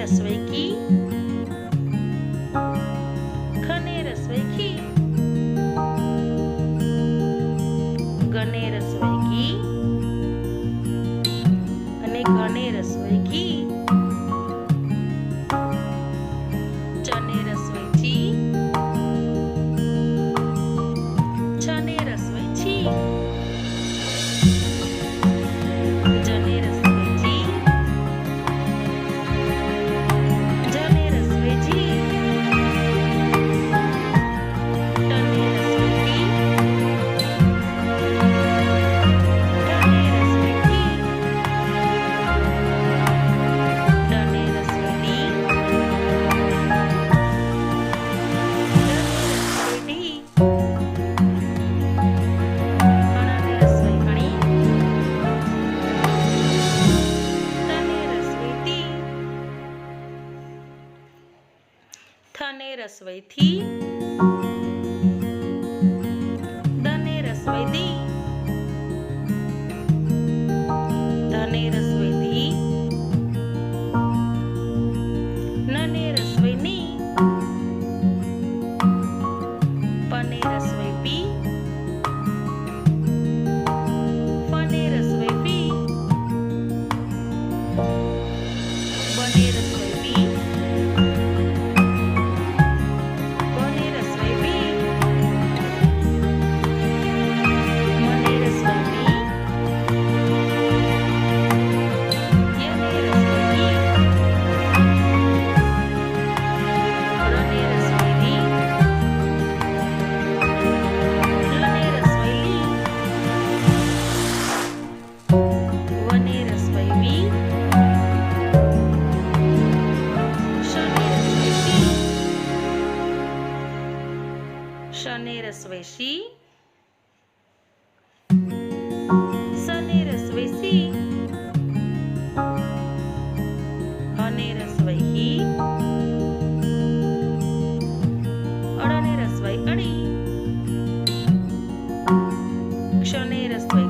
रसोई की खने रसोई की गने रसोई की અને ગણે રસોઈ ઘી ચને રસોઈ થી દને રસોઈ દી ધને રસોઈ ધી નને રસોઈ ની પને રસોઈ પી ફને રસોઈ પી બને રસોઈ શને રસવે સી શને રસવે સી અને રસવે હી અડને રસવે અડી ક્ષને રસવે